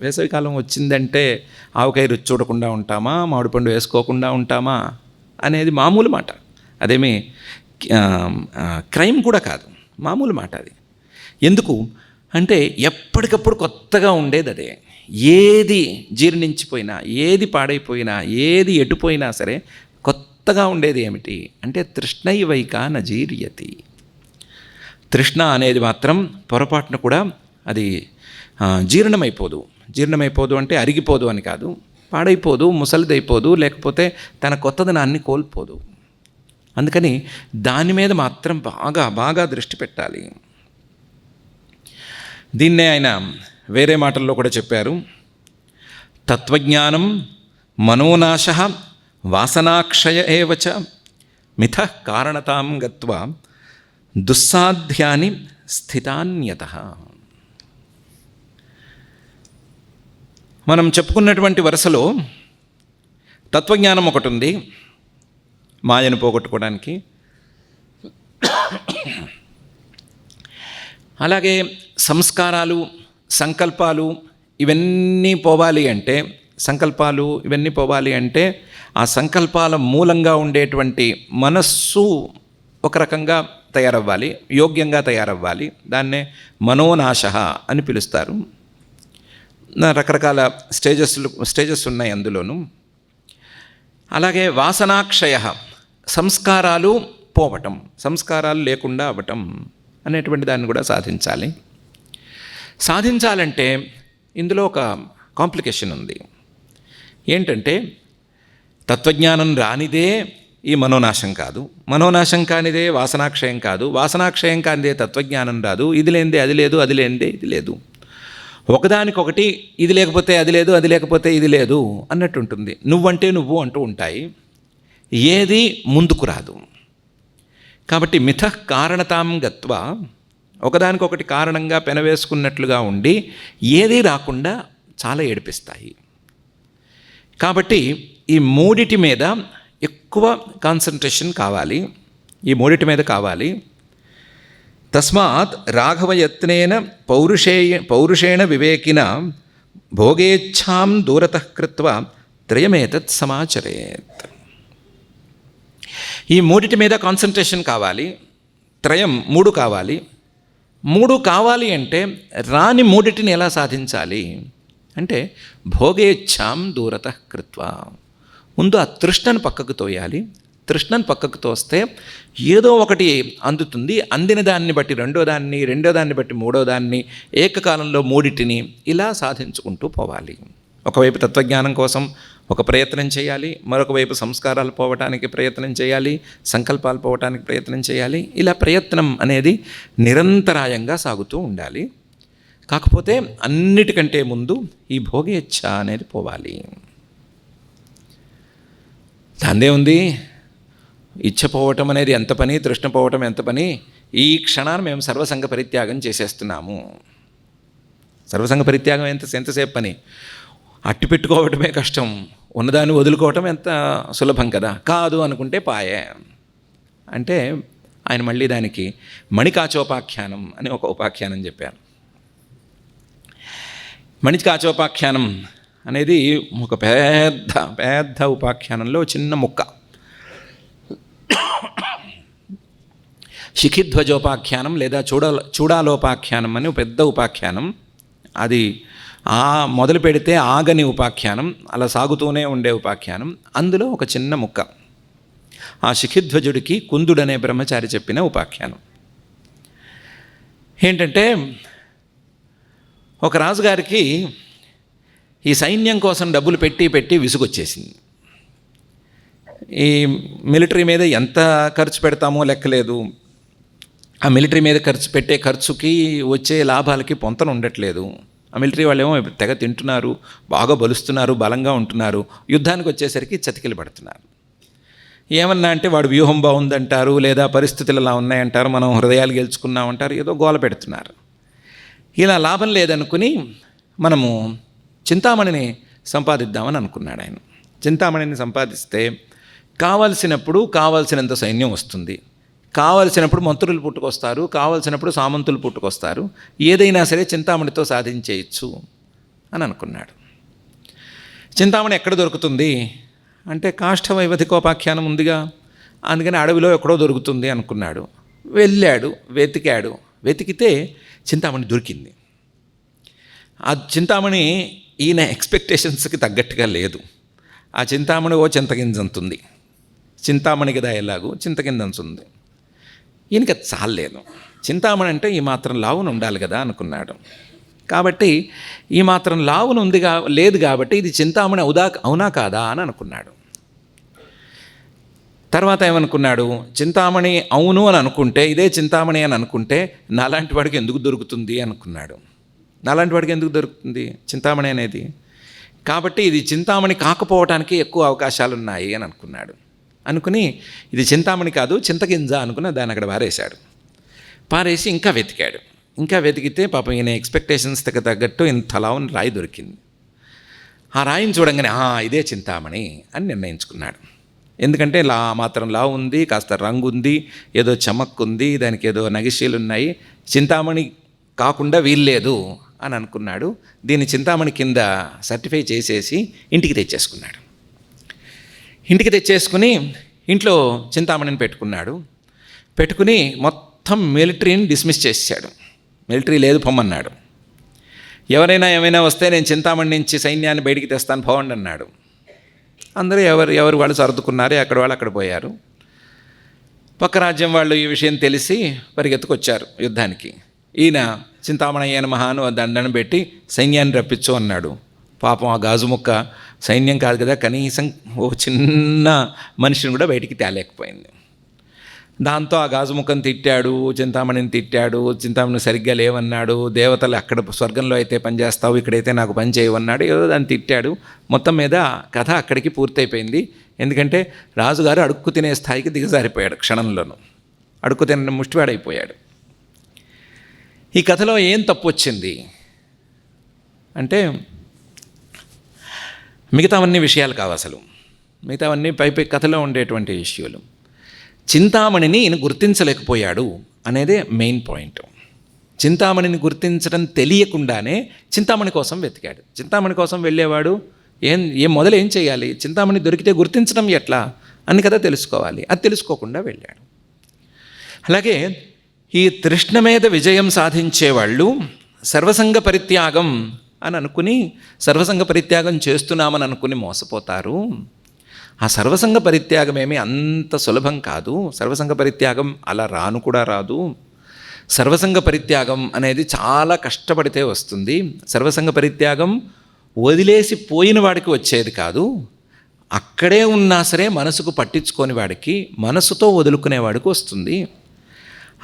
వేసవికాలం వచ్చిందంటే ఆవకాయ రుచి చూడకుండా ఉంటామా? మామిడి పండు వేసుకోకుండా ఉంటామా? అనేది మామూలు మాట. అదేమి క్రైమ్ కూడా కాదు. మామూలు మాట అది. ఎందుకు? అంటే ఎప్పటికప్పుడు కొత్తగా ఉండేది అదే. ఏది జీర్ణించిపోయినా ఏది పాడైపోయినా ఏది ఎటుపోయినా సరే కొత్తగా ఉండేది ఏమిటి? అంటే తృష్ణైవైక నజీర్యతి. తృష్ణ అనేది మాత్రం పొరపాటున కూడా అది జీర్ణమైపోదు. జీర్ణమైపోదు అంటే అరిగిపోదు అని కాదు. పాడైపోదు ముసలిదైపోదు లేకపోతే తన కొత్తదనాన్ని కోల్పోదు. అందుకని దాని మీద మాత్రం బాగా బాగా దృష్టి పెట్టాలి. దీన్నే ఆయన వేరే మాటల్లో కూడా చెప్పారు. తత్వజ్ఞానం మనోనాశ వాసనాక్షయ ఏవచ మిథ కారణతాం గత్వా దుస్సాధ్యాని స్థితాన్యత. మనం చెప్పుకున్నటువంటి వరుసలో తత్వజ్ఞానం ఒకటి ఉంది మాయను పోగొట్టుకోవడానికి. అలాగే సంస్కారాలు సంకల్పాలు ఇవన్నీ పోవాలి అంటే సంకల్పాలు ఇవన్నీ పోవాలి అంటే ఆ సంకల్పాల మూలంగా ఉండేటువంటి మనస్సు ఒక రకంగా తయారవ్వాలి యోగ్యంగా తయారవ్వాలి. దాన్నే మనోనాశ అని పిలుస్తారు. రకరకాల స్టేజెస్లు స్టేజెస్ ఉన్నాయి అందులోనూ. అలాగే వాసనాక్షయ సంస్కారాలు పోవటం సంస్కారాలు లేకుండా అవ్వటం అనేటువంటి దాన్ని కూడా సాధించాలి. సాధించాలంటే ఇందులో ఒక కాంప్లికేషన్ ఉంది. ఏంటంటే తత్వజ్ఞానం రానిదే ఈ మనోనాశం కాదు. మనోనాశం కానిదే వాసనాక్షయం కాదు. వాసనాక్షయం కానిదే తత్వజ్ఞానం రాదు. ఇది లేనిదే అది లేదు అది లేనిదే ఇది లేదు. ఒకదానికొకటి ఇది లేకపోతే అది లేదు అది లేకపోతే ఇది లేదు అన్నట్టు ఉంటుంది నువ్వంటే నువ్వు అంటూ ఉంటాయి. ఏది ముందుకు రాదు. కాబట్టి మిథ కారణతాం గత్వ ఒకదానికొకటి కారణంగా పెనవేసుకున్నట్లుగా ఉండి ఏదీ రాకుండా చాలా ఏడిపిస్తాయి. కాబట్టి ఈ మూడిటి మీద ఎక్కువ కాన్సన్ట్రేషన్ కావాలి. ఈ మూడిటి మీద కావాలి. తస్మాత్ రాఘవయత్నేన పౌరుషేయ పౌరుషేణ వివేకిన భోగేచ్ఛాం దూరత కృత్వా త్రయమేతత్ సమాచరేత్. ఈ మూడిటి మీద కాన్సన్ట్రేషన్ కావాలి త్రయం మూడు కావాలి. మూడు కావాలి అంటే రాని మూడిటిని ఎలా సాధించాలి? అంటే భోగేచ్ఛాం దూరత కృత్వా. ముందు ఆ తృష్ణను పక్కకు తోయాలి తృష్ణను పక్కకు తోస్తే ఏదో ఒకటి అందుతుంది. అందిన దాన్ని బట్టి రెండో దాన్ని రెండో దాన్ని బట్టి మూడో దాన్ని ఏకకాలంలో మూడిటిని ఇలా సాధించుకుంటూ పోవాలి. ఒకవైపు తత్వజ్ఞానం కోసం ఒక ప్రయత్నం చేయాలి మరొక వైపు సంస్కారాలు పోవటానికి ప్రయత్నం చేయాలి సంకల్పాలు పోవటానికి ప్రయత్నం చేయాలి. ఇలా ప్రయత్నం అనేది నిరంతరాయంగా సాగుతూ ఉండాలి. కాకపోతే అన్నిటికంటే ముందు ఈ భోగేచ్ఛ అనేది పోవాలి. దాందే ఉంది ఇచ్చ పోవటం అనేది ఎంత పని తృష్ణ పోవటం ఎంత పని? ఈ క్షణాన్ని మేము సర్వసంగ పరిత్యాగం చేసేస్తున్నాము. సర్వసంగ పరిత్యాగం ఎంత ఎంతసేపు పని? అట్టి పెట్టుకోవటమే కష్టం. ఉన్నదాన్ని వదులుకోవటం ఎంత సులభం కదా? కాదు అనుకుంటే పాయే. అంటే ఆయన మళ్ళీ దానికి మణికాచోపాఖ్యానం అని ఒక ఉపాఖ్యానం చెప్పారు. మణికాచోపాఖ్యానం అనేది ఒక పెద్ద పెద్ద ఉపాఖ్యానంలో చిన్న ముక్క. శిఖిధ్వజోపాఖ్యానం లేదా చూడ చూడాలోపాఖ్యానం అని పెద్ద ఉపాఖ్యానం. అది ఆ మొదలు పెడితే ఆగని ఉపాఖ్యానం అలా సాగుతూనే ఉండే ఉపాఖ్యానం. అందులో ఒక చిన్న ముక్క. ఆ శిఖిధ్వజుడికి కుందుడనే బ్రహ్మచారి చెప్పిన ఉపాఖ్యానం. ఏంటంటే ఒక రాజుగారికి ఈ సైన్యం కోసం డబ్బులు పెట్టి పెట్టి విసుగొచ్చేసింది. ఈ మిలిటరీ మీద ఎంత ఖర్చు పెడతామో లెక్కలేదు. ఆ మిలిటరీ మీద ఖర్చు పెట్టే ఖర్చుకి వచ్చే లాభాలకి పొంతన ఉండట్లేదు. ఆ మిలిటరీ వాళ్ళు ఏమో తెగ తింటున్నారు బాగా బలుస్తున్నారు బలంగా ఉంటున్నారు. యుద్ధానికి వచ్చేసరికి చతికిలు పడుతున్నారు. ఏమన్నా అంటే వాడు వ్యూహం బాగుందంటారు లేదా పరిస్థితులు అలా ఉన్నాయంటారు మనం హృదయాలు గెలుచుకున్నామంటారు ఏదో గోల పెడుతున్నారు. ఇలా లాభం లేదనుకుని మనము చింతామణిని సంపాదిద్దామని అనుకున్నాడు ఆయన. చింతామణిని సంపాదిస్తే కావలసినప్పుడు కావలసినంత సైన్యం వస్తుంది. కావలసినప్పుడు మంత్రులు పుట్టుకొస్తారు. కావలసినప్పుడు సామంతులు పుట్టుకొస్తారు. ఏదైనా సరే చింతామణితో సాధించేయచ్చు అని అనుకున్నాడు. చింతామణి ఎక్కడ దొరుకుతుంది? అంటే కాష్ట వైవధికోపాఖ్యానం ఉందిగా. అందుకని అడవిలో ఎక్కడో దొరుకుతుంది అనుకున్నాడు. వెళ్ళాడు వెతికాడు. వెతికితే చింతామణి దొరికింది. ఆ చింతామణి ఈయన ఎక్స్పెక్టేషన్స్కి తగ్గట్టుగా లేదు. ఆ చింతామణి ఓ చింతగింజంతుంది. చింతామణి కదా కింద ఉంది ఈయనకి అది చాలేదు చింతామణి అంటే ఈ మాత్రం లావును ఉండాలి కదా అనుకున్నాడు. కాబట్టి ఈ మాత్రం లావును ఉంది కా లేదు కాబట్టి ఇది చింతామణి అవుదా అవునా కాదా అని అనుకున్నాడు. తర్వాత ఏమనుకున్నాడు? చింతామణి అవును అని అనుకుంటే ఇదే చింతామణి అని అనుకుంటే నాలాంటి వాడికి ఎందుకు దొరుకుతుంది అనుకున్నాడు. నాలాంటి వాడికి ఎందుకు దొరుకుతుంది చింతామణి అనేది? కాబట్టి ఇది చింతామణి కాకపోవడానికి ఎక్కువ అవకాశాలు ఉన్నాయి అని అనుకున్నాడు. అనుకుని ఇది చింతామణి కాదు చింతగింజ అనుకుని దాన్ని అక్కడ పారేశాడు. పారేసి ఇంకా వెతికాడు. ఇంకా వెతికితే పాపం ఈయన ఎక్స్పెక్టేషన్స్కి తగ్గట్టు ఇంత లావుని రాయి దొరికింది. ఆ రాయిని చూడంగానే "ఆ, ఇదే చింతామణి అని నిర్ణయించుకున్నాడు. ఎందుకంటే లా మాత్రం లా ఉంది కాస్త రంగు ఉంది ఏదో చమక్ ఉంది దానికి ఏదో నగిశీలు ఉన్నాయి. చింతామణి కాకుండా వీల్లేదు అని అనుకున్నాడు. దీన్ని చింతామణి కింద సర్టిఫై చేసేసి ఇంటికి తెచ్చేసుకున్నాడు. ఇంటికి తెచ్చేసుకుని ఇంట్లో చింతామణిని పెట్టుకున్నాడు. పెట్టుకుని మొత్తం మిలిటరీని డిస్మిస్ చేశాడు. మిలిటరీ లేదు పొమ్మన్నాడు. ఎవరైనా ఏమైనా వస్తే నేను చింతామణి నుంచి సైన్యాన్ని బయటికి తెస్తాను పోవండి అన్నాడు. అందరూ ఎవరు ఎవరు వాళ్ళు సర్దుకున్నారు అక్కడ వాళ్ళు అక్కడ పోయారు. పక్క రాజ్యం వాళ్ళు ఈ విషయం తెలిసి పరిగెత్తుకొచ్చారు యుద్ధానికి. ఈయన చింతామణయ్యన మహాను దండను పెట్టి సైన్యాన్ని రప్పించు అన్నాడు. పాపం ఆ గాజు ముక్క సైన్యం కాదు కదా కనీసం ఓ చిన్న మనిషిని కూడా బయటికి తేలేకపోయింది. దాంతో ఆ గాజు ముఖం తిట్టాడు చింతామణిని తిట్టాడు చింతామణి సరిగ్గా లేవన్నాడు దేవతలు అక్కడ స్వర్గంలో అయితే పని చేస్తావు ఇక్కడైతే నాకు పని చేయవన్నాడు ఏదో దాన్ని తిట్టాడు. మొత్తం మీద కథ అక్కడికి పూర్తయిపోయింది. ఎందుకంటే రాజుగారు అడుక్కు తినే స్థాయికి దిగజారిపోయాడు క్షణంలోనూ. అడుక్కు తిన ముష్టివాడైపోయాడు. ఈ కథలో ఏం తప్పు వచ్చింది? అంటే మిగతావన్నీ విషయాలు కావు అసలు మిగతావన్నీ పై పై కథలో ఉండేటువంటి ఇష్యూలు. చింతామణిని ఈయన గుర్తించలేకపోయాడు అనేదే మెయిన్ పాయింట్. చింతామణిని గుర్తించడం తెలియకుండానే చింతామణి కోసం వెతికాడు. చింతామణి కోసం వెళ్ళేవాడు ఏం ఏం మొదలు ఏం చేయాలి? చింతామణి దొరికితే గుర్తించడం ఎట్లా? అని కదా తెలుసుకోవాలి. అది తెలుసుకోకుండా వెళ్ళాడు. అలాగే ఈ తృష్ణ మీద విజయం సాధించేవాళ్ళు సర్వసంగ పరిత్యాగం అని అనుకుని సర్వసంగ పరిత్యాగం చేస్తున్నామని అనుకుని మోసపోతారు. ఆ సర్వసంగ పరిత్యాగం ఏమీ అంత సులభం కాదు. సర్వసంగ పరిత్యాగం అలా రాను కూడా రాదు. సర్వసంగ పరిత్యాగం అనేది చాలా కష్టపడితే వస్తుంది. సర్వసంగ పరిత్యాగం వదిలేసి పోయిన వాడికి వచ్చేది కాదు. అక్కడే ఉన్నా సరే మనసుకు పట్టించుకోని వాడికి మనసుతో వదులుకునేవాడికి వస్తుంది.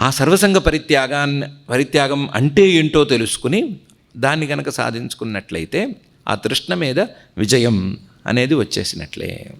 ఆ సర్వసంగ పరిత్యాగాన్ని పరిత్యాగం అంటే ఏంటో తెలుసుకుని దాన్ని కనుక సాధించుకున్నట్లయితే ఆ తృష్ణ మీద విజయం అనేది వచ్చేసినట్లే.